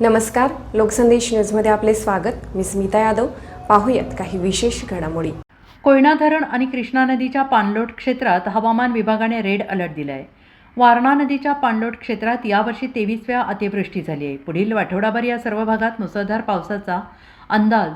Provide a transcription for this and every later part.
नमस्कार लोकसंदेश न्यूजमध्ये आपले स्वागत. मी स्मिता यादव. पाहूयात काही विशेष घडामोडी. कोयना धरण आणि कृष्णा नदीच्या पाणलोट क्षेत्रात हवामान विभागाने रेड अलर्ट दिला आहे वारणा नदीच्या पाणलोट क्षेत्रात यावर्षी तेवीस वेळा अतिवृष्टी झाली आहे. पुढील आठवडाभर या सर्व भागात मुसळधार पावसाचा अंदाज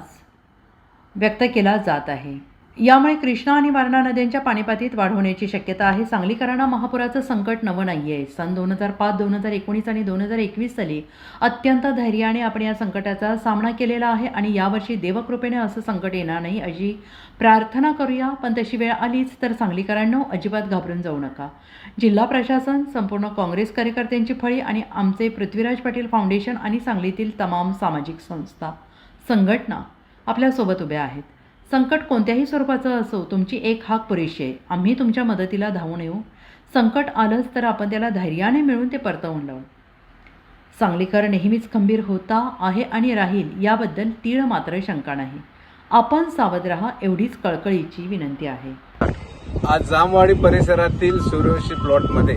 व्यक्त केला जात आहे. यामुळे कृष्णा आणि वारणा नद्यांच्या पाणीपातीत वाढ होण्याची शक्यता आहे. सांगलीकरांना महापुराचं संकट नवं नाही आहे सन दोन हजार पाच दोन हजार एकोणीस आणि दोन हजार एकवीस साली अत्यंत धैर्याने आपण या संकटाचा सामना केलेला आहे आणि यावर्षी देवकृपेने असं संकट येणार नाही अशी प्रार्थना करूया. पण तशी वेळ आलीच तर सांगलीकरांनो अजिबात घाबरून जाऊ नका. जिल्हा प्रशासन संपूर्ण काँग्रेस कार्यकर्त्यांची फळी आणि आमचे पृथ्वीराज पाटील फाउंडेशन आणि सांगलीतील तमाम सामाजिक संस्था संघटना आपल्यासोबत उभ्या आहेत. संकट कोणत्याही स्वरूपाचं असो तुमची एक हाक पुरेशी आहे. आम्ही तुमच्या मदतीला धावून येऊ. संकट आलंच तर आपण त्याला धैर्याने मिळून ते परतवून लावू. सांगलीकर नेहमीच खंबीर होता आहे आणि राहील याबद्दल तीळ मात्र शंका नाही. आपण सावध राहा एवढीच कळकळीची विनंती आहे. आज जामवाडी परिसरातील सूर्यवंशी प्लॉटमध्ये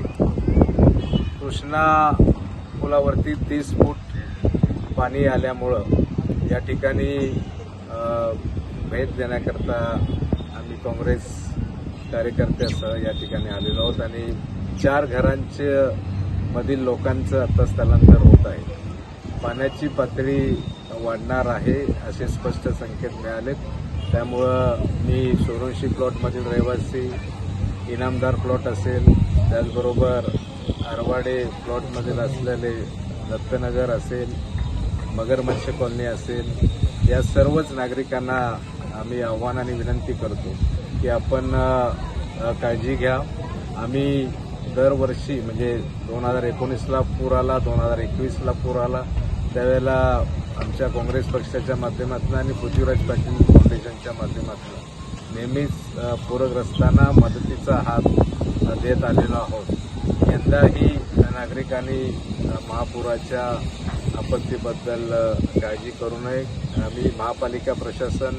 कृष्णा पुलावरती तीस फूट पाणी आल्यामुळं या ठिकाणी भेट देण्याकरता आम्ही काँग्रेस कार्यकर्त्यासह या ठिकाणी आलेलो आहोत आणि चार घरांचे मधील लोकांचं आता स्थलांतर होत आहे. पाण्याची पातळी वाढणार आहे असे स्पष्ट संकेत मिळालेत. त्यामुळं मी सोरोशी प्लॉटमधील रहिवासी इनामदार प्लॉट असेल त्याचबरोबर आरवाडे प्लॉटमधील असलेले दत्तनगर असेल मगरमच्छ कॉलनी असेल या सर्वच नागरिकांना आम्ही आव्हान आणि विनंती करतो की आपण काळजी घ्या. आम्ही दरवर्षी म्हणजे दोन हजार एकोणीसला पूर आला दोन हजार एकवीसला पूर आला त्यावेळेला आमच्या काँग्रेस पक्षाच्या माध्यमातून आणि पृथ्वीराज पाटील फाउंडेशनच्या माध्यमातून नेहमीच पूरग्रस्तांना मदतीचा हात देत आलेलो आहोत. यंदाही नागरिकांनी महापुराच्या आपत्तीबद्दल काळजी करू नये. आम्ही महापालिका प्रशासन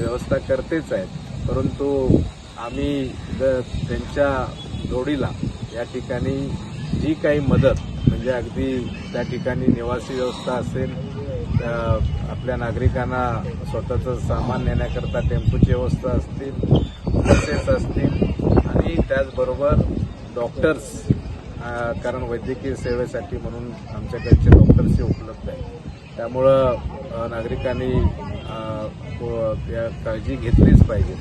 व्यवस्था करतेच आहेत. परंतु आम्ही ज- त्यांच्या जोडीला या ठिकाणी जी काही मदत म्हणजे अगदी त्या ठिकाणी निवासी व्यवस्था असेल आपल्या नागरिकांना स्वतःचं सामान नेण्याकरता टेम्पोची व्यवस्था असतील बसेस असतील आणि त्याचबरोबर डॉक्टर्स कारण वैद्यकीय सेवेसाठी म्हणून आमच्याकडचे डॉक्टर्सही उपलब्ध आहेत. त्यामुळं नागरिकांनी काळजी घेतलीच पाहिजे.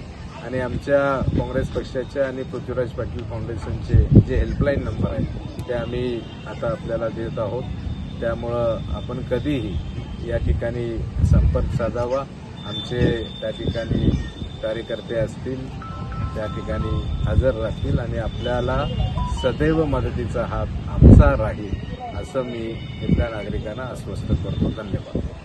आणि आमच्या काँग्रेस पक्षाच्या आणि पृथ्वीराज पाटील फाउंडेशनचे जे हेल्पलाईन नंबर आहेत ते आम्ही आता आपल्याला देत आहोत. त्यामुळं आपण कधीही या ठिकाणी संपर्क साधावा. आमचे त्या ठिकाणी कार्यकर्ते असतील त्या ठिकाणी हजर राहतील आणि आपल्याला सदैव मदतीचा हात आमचा राहील असं मी इथल्या नागरिकांना आश्वस्त करतो. धन्यवाद.